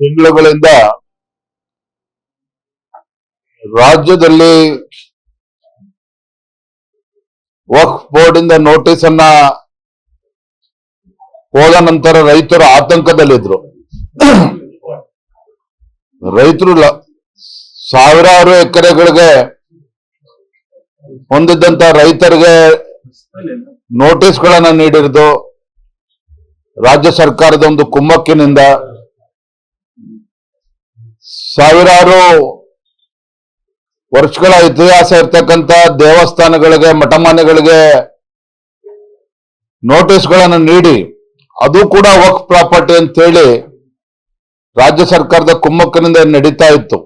ತಿಂಗಳುಗಳಿಂದ ರಾಜ್ಯದಲ್ಲಿ ವಕ್ಫ್ ಬೋರ್ಡ್ ಇಂದ ನೋಟಿಸ್ ಅನ್ನ ಹೋದ ನಂತರ ರೈತರು ಆತಂಕದಲ್ಲಿದ್ರು. ರೈತರು ಸಾವಿರಾರು ಎಕರೆಗಳಿಗೆ ಹೊಂದಿದ್ದಂತ ರೈತರಿಗೆ ನೋಟಿಸ್ಗಳನ್ನ ನೀಡಿರೋದು ರಾಜ್ಯ ಸರ್ಕಾರದ ಒಂದು ಕುಮ್ಮಕ್ಕಿನಿಂದ ಸಾವಿರಾರು ವರ್ಷಗಳ ಇತಿಹಾಸ ಇರ್ತಕ್ಕಂಥ ದೇವಸ್ಥಾನಗಳಿಗೆ, ಮಠಮಾನ್ಯಗಳಿಗೆ ನೋಟಿಸ್ಗಳನ್ನು ನೀಡಿ, ಅದು ಕೂಡ ವಕ್ ಪ್ರಾಪರ್ಟಿ ಅಂತೇಳಿ ರಾಜ್ಯ ಸರ್ಕಾರದ ಕುಮ್ಮಕ್ಕನಿಂದ ನಡೀತಾ ಇತ್ತು.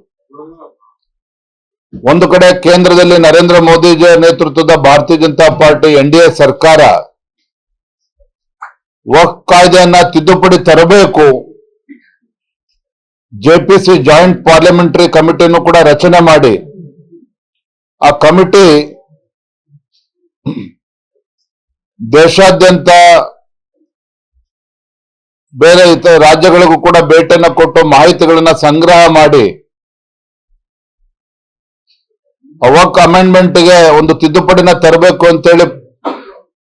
ಒಂದು ಕಡೆ ಕೇಂದ್ರದಲ್ಲಿ ನರೇಂದ್ರ ಮೋದಿಜಿ ನೇತೃತ್ವದ Bharatiya Janata party N D A ಸರ್ಕಾರ ವಕ್ ಕಾಯ್ದೆಯನ್ನ ತಿದ್ದುಪಡಿ ತರಬೇಕು ಜೆಪಿಸಿ ಜಾಯಿಂಟ್ ಪಾರ್ಲಿಮೆಂಟರಿ ಕಮಿಟಿಯನ್ನು ಕೂಡ ರಚನೆ ಮಾಡಿ, ಆ ಕಮಿಟಿ ದೇಶಾದ್ಯಂತ ಬೇರೆ ಇತರ ರಾಜ್ಯಗಳಿಗೂ ಕೂಡ ಭೇಟಿಯನ್ನು ಕೊಟ್ಟು ಮಾಹಿತಿಗಳನ್ನ ಸಂಗ್ರಹ ಮಾಡಿ, ಅವಕ್ ಅಮೆಂಡ್ಮೆಂಟ್ಗೆ ಒಂದು ತಿದ್ದುಪಡಿನ ತರಬೇಕು ಅಂತೇಳಿ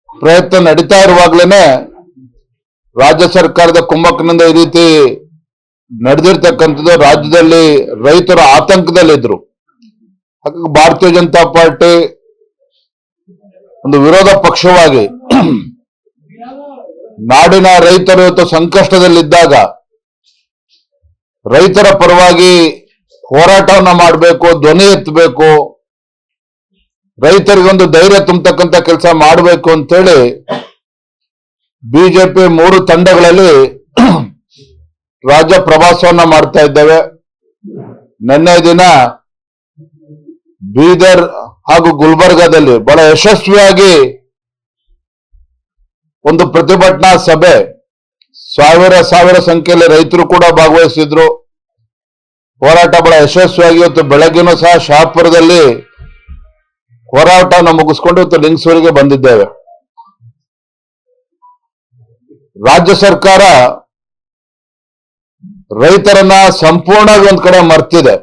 ಪ್ರಯತ್ನ ನಡೀತಾ ಇರುವಾಗ್ಲೇನೆ ರಾಜ್ಯ ಸರ್ಕಾರದ ಕುಮ್ಮಕ್ಕಿನಿಂದ ಈ ರೀತಿ ನಡೆದಿರ್ತಕ್ಕಂಥದ್ದು ರಾಜ್ಯದಲ್ಲಿ ರೈತರ ಆತಂಕದಲ್ಲಿದ್ರು. ಹಾಗಾಗಿ ಭಾರತೀಯ ಜನತಾ ಪಾರ್ಟಿ ಒಂದು ವಿರೋಧ ಪಕ್ಷವಾಗಿ ನಾಡಿನ ರೈತರು ಇವತ್ತು ಸಂಕಷ್ಟದಲ್ಲಿದ್ದಾಗ ರೈತರ ಪರವಾಗಿ ಹೋರಾಟವನ್ನ ಮಾಡಬೇಕು, ಧ್ವನಿ ಎತ್ತಬೇಕು, ರೈತರಿಗೆ ಒಂದು ಧೈರ್ಯ ತುಂಬತಕ್ಕಂತ ಕೆಲಸ ಮಾಡಬೇಕು ಅಂತೇಳಿ ಬಿಜೆಪಿ ಮೂರು ತಂಡಗಳಲ್ಲಿ ರಾಜ್ಯ ಪ್ರವಾಸವನ್ನ ಮಾಡ್ತಾ ಇದ್ದೇವೆ. ನಿನ್ನೆ ದಿನ ಬೀದರ್ ಹಾಗೂ ಗುಲ್ಬರ್ಗಾದಲ್ಲಿ ಬಹಳ ಯಶಸ್ವಿಯಾಗಿ ಒಂದು ಪ್ರತಿಭಟನಾ ಸಭೆ ಸಾವಿರ ಸಾವಿರ ಸಂಖ್ಯೆಯಲ್ಲಿ ರೈತರು ಕೂಡ ಭಾಗವಹಿಸಿದ್ರು. ಹೋರಾಟ ಬಹಳ ಯಶಸ್ವಿಯಾಗಿ ಇವತ್ತು ಬೆಳಗ್ಗೆನೂ ಸಹ ಶಹಾಪುರದಲ್ಲಿ ಹೋರಾಟವನ್ನು ಮುಗಿಸ್ಕೊಂಡು ಇವತ್ತು ಲಿಂಗ್ಸೂರಿಗೆ ಬಂದಿದ್ದೇವೆ. ರಾಜ್ಯ ಸರ್ಕಾರ ರೈತರನ್ನ ಸಂಪೂರ್ಣವಾಗಿ ಒಂದ್ ಕಡೆ ಮರ್ತಿದೆ.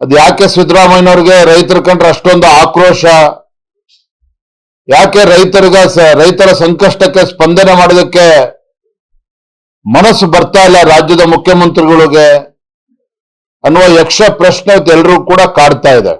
ಅದ್ ಯಾಕೆ ಸಿದ್ದರಾಮಯ್ಯನವ್ರಿಗೆ ರೈತರ ಕಂಡ್ರೆ ಅಷ್ಟೊಂದು ಆಕ್ರೋಶ? ಯಾಕೆ ರೈತರಿಗ ರೈತರ ಸಂಕಷ್ಟಕ್ಕೆ ಸ್ಪಂದನೆ ಮಾಡೋದಕ್ಕೆ ಮನಸ್ಸು ಬರ್ತಾ ಇಲ್ಲ ರಾಜ್ಯದ ಮುಖ್ಯಮಂತ್ರಿಗಳಿಗೆ ಅನ್ನುವ ಯಕ್ಷ ಪ್ರಶ್ನೆ ಎಲ್ರಿಗೂ ಕೂಡ ಕಾಡ್ತಾ ಇದೆ.